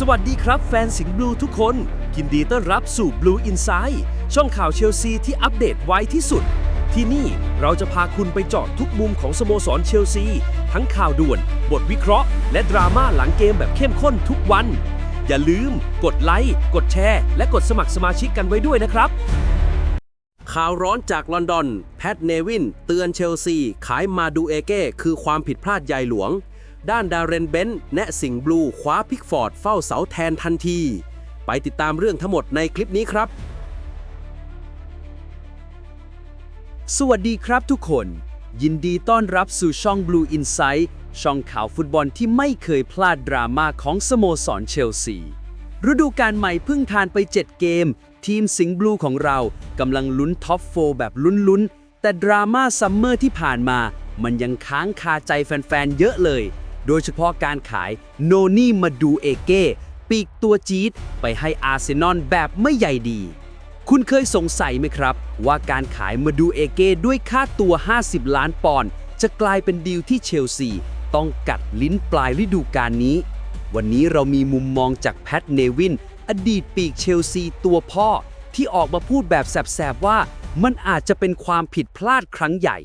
สวัสดีครับแฟนสิงห์บลูทุกคนยินดีต้อนรับสู่ Blue Inside ช่องข่าวเชลซีที่อัปเดตไวที่สุด ที่นี่เราจะพาคุณไปเจาะทุกมุมของสโมสรเชลซี ทั้งข่าวด่วน บทวิเคราะห์ และดราม่าหลังเกมแบบเข้มข้นทุกวัน อย่าลืม กดไลค์กดแชร์ และกดสมัครสมาชิกกันไว้ด้วยนะครับ ข่าวร้อนจากลอนดอน แพทเนวิน เตือนเชลซี ขายมาดูเอเก้คือความผิดพลาดใหญ่หลวง ด้านดารเรนเบนแนะสิงบลูคว้าพิกฟอร์ดเฝ้าเสาแทนทันที ไปติดตามเรื่องทั้งหมดในคลิปนี้ครับ สวัสดีครับทุกคน ยินดีต้อนรับสู่ช่อง Blue Insight ช่องข่าวฟุตบอลที่ไม่เคยพลาดดราม่าของสโมสรเชลซีฤดูกาลใหม่เพิ่งทานไป 7 เกม ทีมสิงห์บลูของเรากำลังลุ้นท็อปโฟแบบลุ้นๆแต่ดราม่าซัมเมอร์ที่ผ่านมา มันยังค้างคาใจแฟนๆเยอะเลย โดยเฉพาะการขายโนนี่มาดูเอเก้ปีกตัวจี๊ดไปให้อาร์เซนอลแบบไม่ใหญ่ดี คุณเคยสงสัยไหมครับ ว่าการขายมาดูเอเก้ด้วยค่าตัว 50 ล้านปอนด์จะกลายเป็นดีลที่เชลซี ต้องกัดลิ้นปลายฤดูกาลนี้ วันนี้เรามีมุมมองจากแพทเนวิน อดีตปีกเชลซีตัวพ่อ ที่ออกมาพูดแบบแสบๆว่า มันอาจจะเป็นความผิดพลาดครั้งใหญ่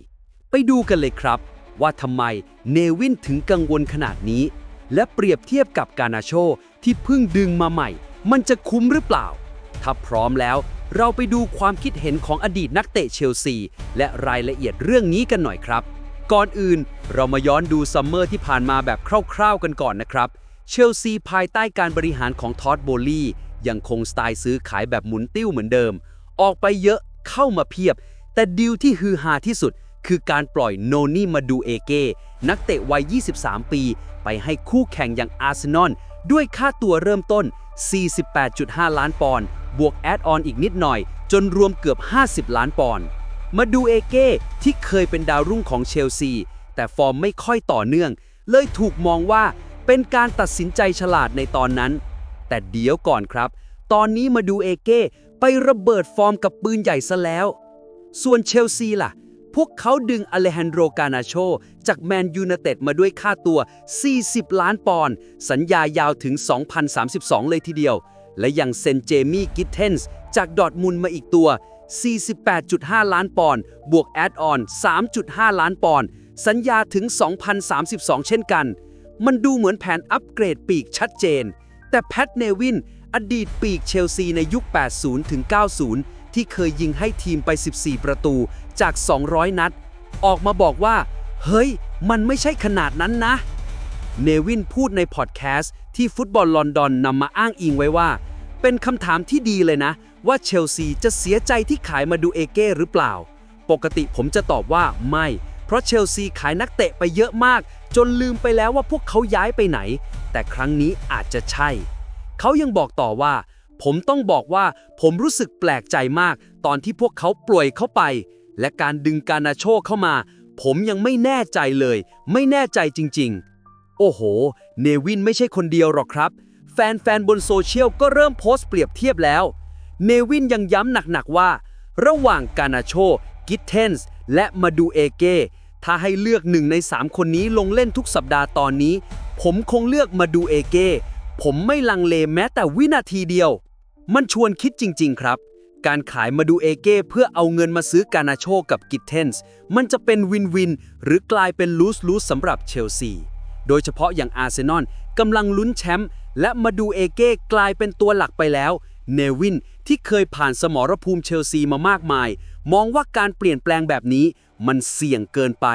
ไปดูกันเลยครับ ว่าทำไมเนวินถึงกังวลขนาดนี้ และเปรียบเทียบกับกานาโชที่เพิ่งดึงมาใหม่ มันจะคุ้มหรือเปล่า ถ้าพร้อมแล้ว เราไปดูความคิดเห็นของอดีตนักเตะเชลซี และรายละเอียดเรื่องนี้กันหน่อยครับ ก่อนอื่นเรามาย้อนดูซัมเมอร์ที่ผ่านมาแบบคร่าวๆกันก่อนนะครับเชลซีภายใต้การบริหารของทอดโบลียังคงสไตล์ซื้อขายแบบหมุนติ้วเหมือนเดิม ออกไปเยอะเข้ามาเพียบ แต่ดีลที่ฮือฮาที่สุด คือการปล่อยโนนี่มาดูเอเก้นักเตะวัย 23 ปี ไปให้คู่แข่งอย่างอาร์เซนอลด้วยค่าตัวเริ่มต้น 48.5 ล้านปอนด์บวกแอดออนอีกนิดหน่อย จนรวมเกือบ 50 ล้านปอนด์มาดูเอเก้ที่เคยเป็นดาวรุ่งของเชลซี แต่ฟอร์มไม่ค่อยต่อเนื่อง เลยถูกมองว่าเป็นการตัดสินใจฉลาดในตอนนั้น แต่เดี๋ยวก่อนครับ ตอนนี้มาดูเอเก้ไประเบิดฟอร์มกับปืนใหญ่ซะแล้ว ส่วนเชลซีล่ะ พวกเขาดึงอเลฮันโดกานาโช จากแมนยูไนเต็ดมาด้วยค่าตัว 40 ล้านปอนด์ สัญญายาวถึง 2032 เลยทีเดียว และยังเซนเจมี่กิทเทนส์จากดอทมุนมาอีกตัว 48.5 ล้านปอนด์ บวกแอดออน 3.5 ล้านปอนด์ สัญญาถึง 2032 เช่นกัน มันดูเหมือนแผนอัปเกรดปีกชัดเจน แต่แพทเนวิน อดีตปีกเชลซีในยุค 80 ถึง 90 ที่เคยยิงให้ทีมไป 14 ประตูจาก 200 นัด ออกมาบอกว่า เฮ้ย มันไม่ใช่ขนาดนั้นนะ เนวินพูดในพอดแคสต์ที่ฟุตบอลลอนดอนนำมาอ้างอิงไว้ว่า เป็นคำถามที่ดีเลยนะ ว่าเชลซีจะเสียใจที่ขายมาดูเอเก้หรือเปล่า ปกติผมจะตอบว่าไม่ เพราะเชลซีขายนักเตะไปเยอะมาก จนลืมไปแล้วว่าพวกเขาย้ายไปไหน แต่ครั้งนี้อาจจะใช่ เขายังบอกต่อว่า ผมต้องบอกว่าผมรู้สึกแปลกใจมาก ตอนที่พวกเขาปล่อยเข้าไป และการดึงกานาโชเข้ามา ผมยังไม่แน่ใจเลย ไม่แน่ใจจริง ๆ โอ้โห เนวินไม่ใช่คนเดียวหรอกครับ แฟนๆบนโซเชียลก็เริ่มโพสต์เปรียบเทียบแล้ว เนวินยังย้ำหนักๆว่า ระหว่างกานาโชกิทเทนส์และมาดูเอเกถ้าให้เลือกหนึ่งใน 3 คนนี้ลงเล่นทุกสัปดาห์ตอนนี้ ผมคงเลือกมาดูเอเกผมไม่ลังเลแม้แต่วินาทีเดียว มันชวนคิดจริง ๆ ครับ การขายมาดูเอเก้เพื่อเอาเงินมาซื้อกานาโชกับกิทเทนส์มันจะเป็นวินวิน หรือกลายเป็นลูสลูสสำหรับเชลซีโดยเฉพาะอย่างอาร์เซนอลกำลังลุ้นแชมป์และมาดูเอเก้กลายเป็นตัวหลักไปแล้ว เนวินที่เคยผ่านสมรภูมิเชลซีมามากมาย มองว่าการเปลี่ยนแปลงแบบนี้มันเสี่ยงเกินไป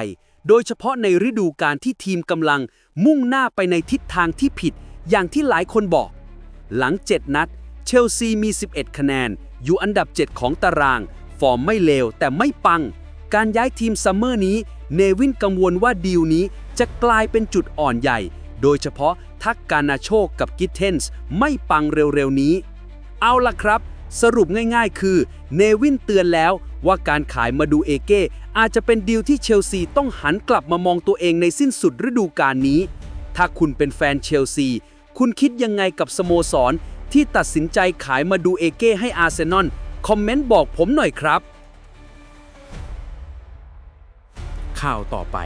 โดยเฉพาะในฤดูกาลที่ทีมกำลังมุ่งหน้าไปในทิศทางที่ผิด อย่างที่หลายคนบอก หลัง 7 นัด เชลซีมี 11 คะแนน อยู่อันดับ 7 ของตาราง ฟอร์มไม่เลวแต่ไม่ปัง การย้ายทีมซัมเมอร์นี้ เนวินกังวลว่าดีลนี้จะกลายเป็นจุดอ่อนใหญ่ โดยเฉพาะทักกานาโชกับกิทเทนส์ไม่ปังเร็วๆนี้ เอาล่ะครับ สรุปง่ายๆ คือ เนวินเตือนแล้วว่าการขายมาดูเอเก้อาจจะเป็นดีลที่เชลซีต้องหันกลับมามองตัวเองในสิ้นสุดฤดูกาลนี้ ถ้าคุณเป็นแฟนเชลซี คุณคิดยังไงกับสโมสร ที่ตัดสินใจขายมาดูเอเก้ให้อาร์เซนอล คอมเมนต์บอกผมหน่อยครับ ข่าวต่อไป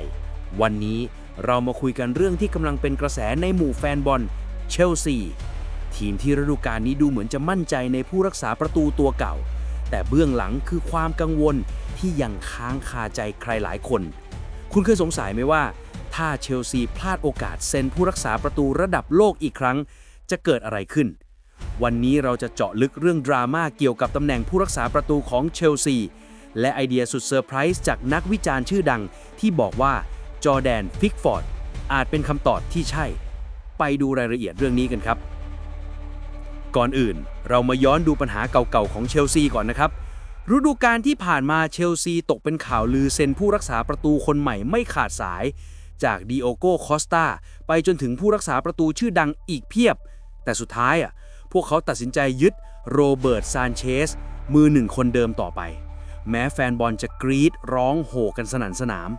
วันนี้เรามาคุยกันเรื่องที่กำลังเป็นกระแสในหมู่แฟนบอลเชลซี ทีมที่ฤดูกาลนี้ดูเหมือนจะมั่นใจในผู้รักษาประตูตัวเก่า แต่เบื้องหลังคือความกังวลที่ยังค้างคาใจใครหลายคน คุณเคยสงสัยไหมว่า ถ้าเชลซีพลาดโอกาสเซ็นผู้รักษาประตูระดับโลกอีกครั้ง จะเกิดอะไรขึ้น วันนี้เราจะเจาะลึกเรื่องดราม่าเกี่ยวกับตำแหน่งผู้รักษาประตูของเชลซี และไอเดียสุดเซอร์ไพรส์จากนักวิจารณ์ชื่อดัง ที่บอกว่าจอแดนฟิกฟอร์ดอาจเป็นคำตอบที่ใช่ ไปดูรายละเอียดเรื่องนี้กันครับ ก่อนอื่นเรามาย้อนดูปัญหาเก่าๆของเชลซีก่อนนะครับ ฤดูกาลที่ผ่านมาเชลซีตกเป็นข่าวลือเซ็นผู้รักษาประตูคนใหม่ไม่ขาดสาย จากดิโอโกคอสตาไปจนถึงผู้รักษาประตูชื่อดังอีกเพียบ แต่สุดท้ายอะ พวกเขาตัดสินใจยึดโรเบิร์ตซานเชสมือหนึ่งคนเดิมต่อไป แม้แฟนบอลจะกรีดร้องโห่กันสนั่นสนาม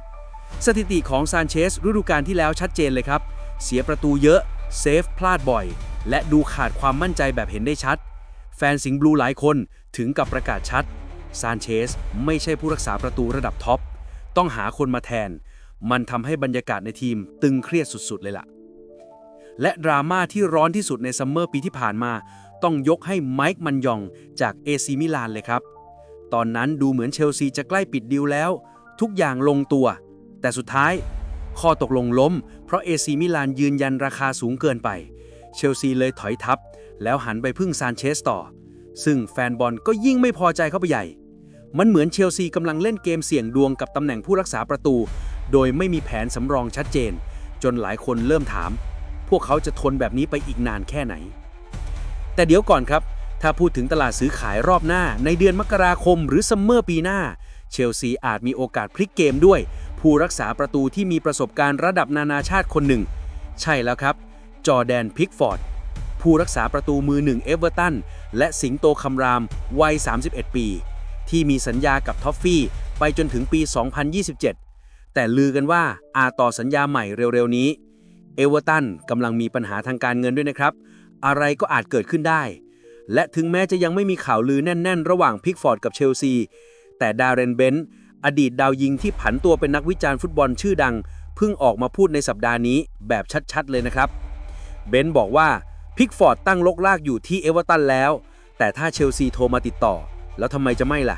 สถิติของซานเชสฤดูกาลที่แล้วชัดเจนเลยครับ เสียประตูเยอะ เซฟพลาดบ่อย และดูขาดความมั่นใจแบบเห็นได้ชัด แฟนสิงห์บลูหลายคนถึงกับประกาศชัดซานเชสไม่ใช่ผู้รักษาประตูระดับท็อป ต้องหาคนมาแทน มันทำให้บรรยากาศในทีมตึงเครียดสุดๆเลยล่ะ และดราม่าที่ร้อนที่สุดในซัมเมอร์ปีที่ผ่านมา ต้องยกให้ไมค์มันยองจากเอซีมิลานเลยครับ ตอนนั้นดูเหมือนเชลซีจะใกล้ปิดดีลแล้ว ทุกอย่างลงตัว แต่สุดท้าย ข้อตกลงล้ม เพราะเอซีมิลานยืนยันราคาสูงเกินไป เชลซีเลยถอยทับ แล้วหันไปพึ่งซานเชสต่อ ซึ่งแฟนบอลก็ยิ่งไม่พอใจเข้าไปใหญ่ มันเหมือนเชลซีกำลังเล่นเกมเสี่ยงดวงกับตำแหน่งผู้รักษาประตู โดยไม่มีแผนสำรองชัดเจน จนหลายคนเริ่มถาม พวกเขาจะทนแบบนี้ไปอีกนานแค่ไหน แต่เดี๋ยวก่อนครับ ถ้าพูดถึงตลาดซื้อขายรอบหน้า ในเดือนมกราคมหรือซัมเมอร์ปีหน้า เชลซีอาจมีโอกาสพลิกเกมด้วย ผู้รักษาประตูที่มีประสบการณ์ระดับนานาชาติคนหนึ่ง ใช่แล้วครับ จอแดนพิกฟอร์ดผู้รักษาประตูมือหนึ่งเอเวอร์ตันและสิงโตคำรามวัย 31 ปี ที่มีสัญญากับท็อฟฟี่ไปจนถึงปี 2027 แต่ลือกันว่าอาจต่อสัญญาใหม่เร็วๆนี้ เอเวอร์ตันกำลังมีปัญหาทางการเงินด้วยนะครับ อะไรก็อาจเกิดขึ้นได้ และถึงแม้จะยังไม่มีข่าวลือแน่น ๆ ระหว่างพิกฟอร์ดกับเชลซี แต่ดาร์เรนเบนต์อดีตดาวยิงที่ผันตัวเป็นนักวิจารณ์ฟุตบอลชื่อดังเพิ่งออกมาพูดในสัปดาห์นี้แบบชัด ๆ เลยนะครับ เบนต์บอกว่าพิกฟอร์ดตั้งลกลากอยู่ที่เอเวอร์ตันแล้ว แต่ถ้าเชลซีโทรมาติดต่อ แล้วทำไมจะไม่ล่ะ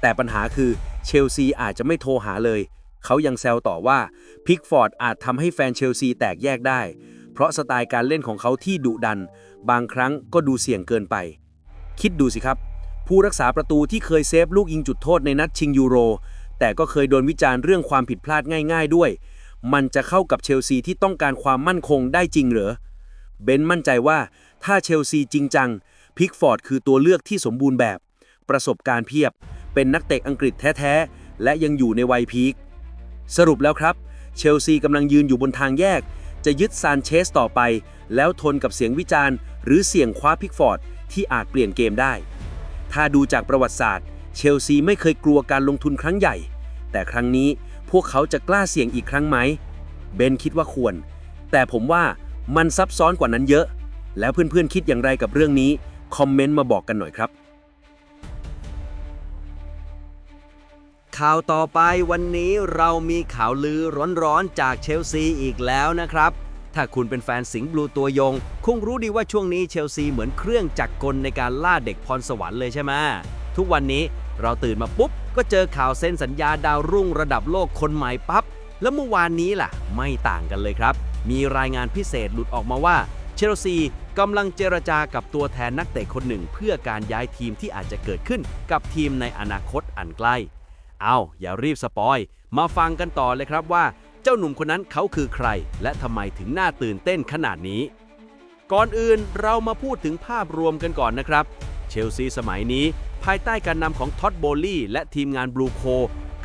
แต่ปัญหาคือเชลซีอาจจะไม่โทรหาเลย เขายังแซวต่อว่าพิกฟอร์ดอาจทำให้แฟนเชลซีแตกแยกได้ เพราะสไตล์การเล่นของเขาที่ดุดัน บางครั้งก็ดูเสี่ยงเกินไป คิดดูสิครับ ผู้รักษาประตูที่เคยเซฟลูกยิงจุดโทษในนัดชิงยูโร แต่ก็เคยโดนวิจารณ์เรื่องความผิดพลาดง่าย ๆ ด้วย มันจะเข้ากับเชลซีที่ต้องการความมั่นคงได้จริงเหรอเบนมั่นใจว่าถ้าเชลซีจริงจังพิกฟอร์ดคือตัวเลือกที่สมบูรณ์แบบ ประสบการณ์เพียบ เป็นนักเตะอังกฤษแท้ ๆ และยังอยู่ในวัยพีค สรุปแล้วครับ เชลซีกำลังยืนอยู่บนทางแยก จะยึดซานเชสต่อไป แล้วทนกับเสียงวิจารณ์ หรือเสี่ยงคว้าพิกฟอร์ด ที่อาจเปลี่ยนเกมได้ ถ้าดูจากประวัติศาสตร์ เชลซีไม่เคยกลัวการลงทุนครั้งใหญ่ แต่ครั้งนี้พวกเขาจะกล้าเสี่ยงอีกครั้งไหมเบนคิดว่าควร แต่ผมว่ามันซับซ้อนกว่านั้นเยอะ แล้วเพื่อนๆคิดอย่างไรกับเรื่องนี้ คอมเมนต์มาบอกกันหน่อยครับ ข่าวต่อไปวันนี้เรามีข่าวลือร้อนๆจากเชลซีอีกแล้วนะครับ ถ้าคุณเป็นแฟนสิงห์บลูตัวยง คงรู้ดีว่าช่วงนี้เชลซีเหมือนเครื่องจักรกลในการล่าเด็กพรสวรรค์เลยใช่ไหมทุกวันนี้เราตื่นมาปุ๊บ ก็เจอข่าวเซ็นสัญญาดาวรุ่งระดับโลกคนใหม่ปั๊บแล้วเมื่อวานนี้ล่ะ ไม่ต่างกันเลยครับ มีรายงานพิเศษหลุดออกมาว่าเชลซีกำลังเจรจากับตัวแทนนักเตะคนหนึ่ง เพื่อการย้ายทีมที่อาจจะเกิดขึ้นกับทีมในอนาคตอันใกล้ เอาอย่ารีบสปอย มาฟังกันต่อเลยครับว่า เจ้าหนุ่มคนนั้นเขาคือใคร และทำไมถึงน่าตื่นเต้นขนาดนี้ ก่อนอื่นเรามาพูดถึงภาพรวมกันก่อนนะครับ เชลซีสมัยนี้ ภายใต้การนำของท็อดโบลี่และทีมงานบลูโค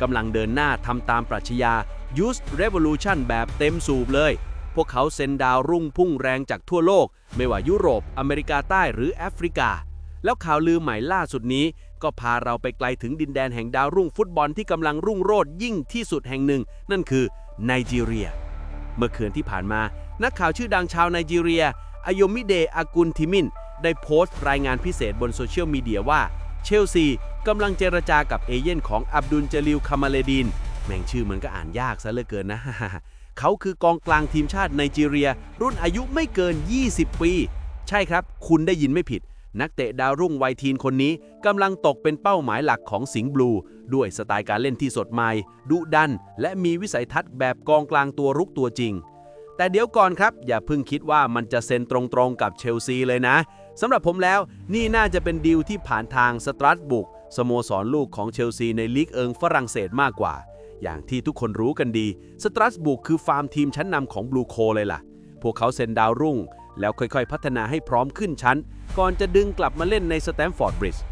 กำลังเดินหน้าทำตามปรัชญา Youth Revolution แบบเต็มสูบเลย พวกเขาเซ็นดาวรุ่งพุ่งแรงจากทั่วโลก ไม่ว่ายุโรป อเมริกาใต้หรือแอฟริกา แล้วข่าวลือใหม่ล่าสุดนี้ ก็พาเราไปไกลถึงดินแดนแห่งดาวรุ่งฟุตบอลที่กำลังรุ่งโรจน์ยิ่งที่สุดแห่งหนึ่ง นั่นคือไนจีเรีย เมื่อคืนที่ผ่านมา นักข่าวชื่อดังชาวไนจีเรียอายมิเดอากุลทิมิน ได้โพสต์รายงานพิเศษบนโซเชียลมีเดียว่า เชลซีกำลังเจรจากับเอเย่นของอับดุลเจลิลคามาเลดีนแม่งชื่อมันก็อ่านยากซะเหลือเกินนะ เขาคือกองกลางทีมชาติไนจีเรีย รุ่นอายุไม่เกิน 20 ปี ใช่ครับ คุณได้ยินไม่ผิด นักเตะดาวรุ่งวัยทีนคนนี้กำลังตกเป็นเป้าหมายหลักของสิงห์บลู ด้วยสไตล์การเล่นที่สดใหม่ ดุดัน และมีวิสัยทัศน์แบบกองกลางตัวรุกตัวจริง แต่เดี๋ยวก่อนครับ อย่าเพิ่งคิดว่ามันจะเซ็นตรงๆกับเชลซีเลยนะสำหรับผมแล้วนี่น่าจะเป็นดีลที่ผ่านทางสตรัสบุกสโมสรลูกของเชลซีในลีกเอิงฝรั่งเศสมากกว่า อย่างที่ทุกคนรู้กันดี สตรัสบุกคือฟาร์มทีมชั้นนำของบลูโคเลยล่ะ พวกเขาเซ็นดาวรุ่ง แล้วค่อยๆ พัฒนาให้พร้อมขึ้นชั้น ก่อนจะดึงกลับมาเล่นในสแตมฟอร์ดบริดจ์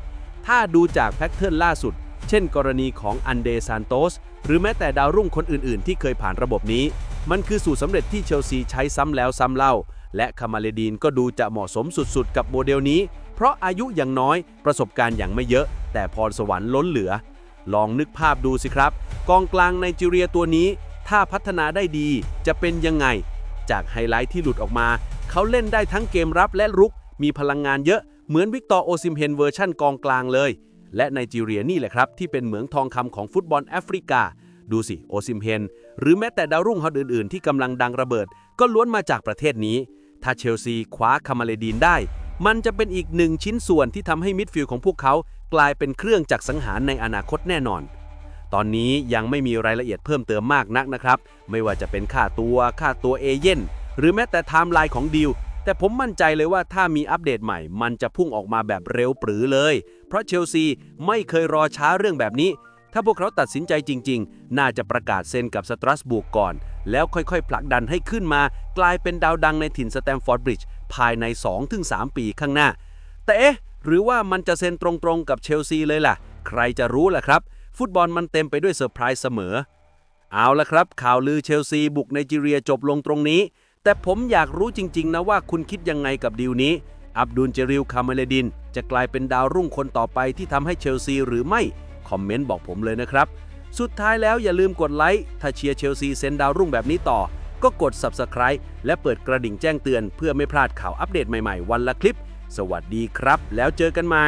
ถ้าดูจากแพทเทิร์นล่าสุด เช่นกรณีของอันเดซานโตสหรือแม้แต่ดาวรุ่งคนอื่นๆ ที่เคยผ่านระบบนี้ มันคือสูตรสำเร็จที่เชลซีใช้ซ้ำแล้วซ้ำเล่า และคามาเลดีนก็ดูจะเหมาะสมสุดๆ กับโมเดลนี้ เพราะอายุอย่างน้อย ประสบการณ์อย่างไม่เยอะ แต่พรสวรรค์ล้นเหลือ ลองนึกภาพดูสิครับ กองกลางไนจีเรียตัวนี้ ถ้าพัฒนาได้ดีจะเป็นยังไง จากไฮไลท์ที่หลุดออกมา เขาเล่นได้ทั้งเกมรับและรุก มีพลังงานเยอะเหมือนวิกตอร์โอซิมเฮนเวอร์ชั่นกองกลางเลย และไนจีเรียนี่แหละครับ ที่เป็นเหมืองทองคำของฟุตบอลแอฟริกา ดูสิโอซิมเฮนหรือแม้แต่ดาวรุ่งฮอตอื่นๆ ที่กำลังดังระเบิด ก็ล้วนมาจากประเทศนี้ ถ้าเชลซีคว้าคามาเลดีนได้ มันจะเป็นอีกหนึ่งชิ้นส่วนที่ทำให้มิดฟิลด์ของพวกเขา กลายเป็นเครื่องจักรสังหารในอนาคตแน่นอน ตอนนี้ยังไม่มีรายละเอียดเพิ่มเติมมากนักนะครับ ไม่ว่าจะเป็นค่าตัวค่าตัวเอเย่นหรือแม้แต่ไทม์ไลน์ของดีลแต่ผมมั่นใจเลยว่าถ้ามีอัปเดตใหม่ มันจะพุ่งออกมาแบบเร็วปรือเลย เพราะเชลซีไม่เคยรอช้าเรื่องแบบนี้ ถ้าพวกเขาตัดสินใจจริง ๆ น่าจะประกาศเซ็นกับสตรัสบูกก่อน แล้วค่อยๆ ผลักดันให้ขึ้นมา กลายเป็นดาวดังในถิ่นสแตมฟอร์ดบริดจ์ภายใน 2-3 ปีข้างหน้า แต่เอ๊ะ หรือว่ามันจะเซ็นตรงๆกับเชลซีเลยล่ะ ใครจะรู้ล่ะครับ ฟุตบอลมันเต็มไปด้วยเซอร์ไพรส์เสมอ เอาละครับ ข่าวลือเชลซีบุกไนจีเรียจบลงตรงนี้ แต่ผมอยากรู้จริง ๆ นะว่าคุณคิดยังไงกับดีลนี้ อับดุลเจริลคาเมเลดิน จะกลายเป็นดาวรุ่งคนต่อไปที่ทำให้เชลซีหรือไม่ คอมเมนต์บอกผมเลยนะครับ สุดท้ายแล้วอย่าลืมกดไลค์ถ้าเชียร์เชลซีเซ็นดาวรุ่งแบบนี้ต่อ ก็กด Subscribe และเปิดกระดิ่งแจ้งเตือน เพื่อไม่พลาดข่าวอัปเดตใหม่ๆ วันละคลิป สวัสดีครับ แล้วเจอกันใหม่